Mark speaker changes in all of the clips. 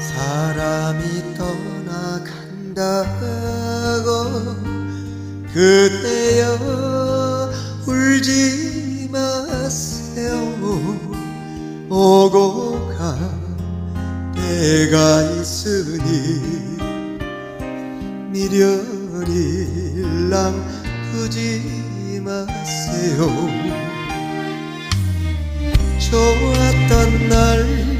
Speaker 1: 사람이 떠나간다고 그대여 울지 마세요. 오고 가 때가 있으니 미련이 일랑 두지 마세요. 좋았던 날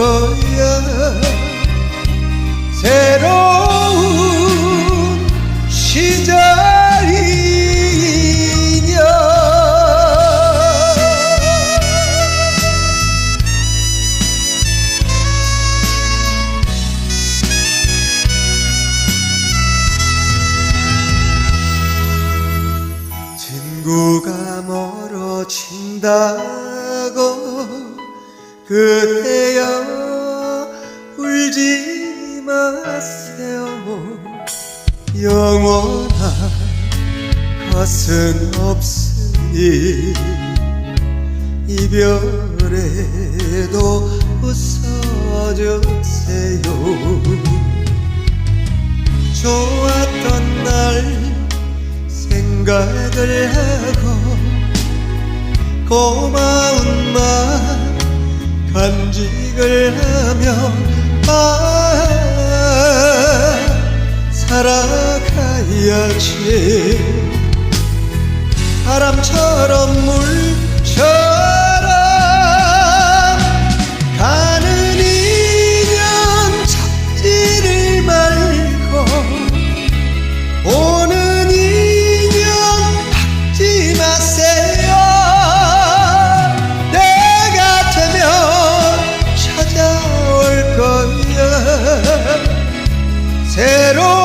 Speaker 1: 거야 새로운 시작이냐? 친구가 멀어진다고 그대여 울지 마세요 영원한 것은 없으니 이별에도 웃어주세요. 좋았던 날 생각을 하고 고마운 말 간직을 하며 아 살아가야지. 바람처럼 물 Cero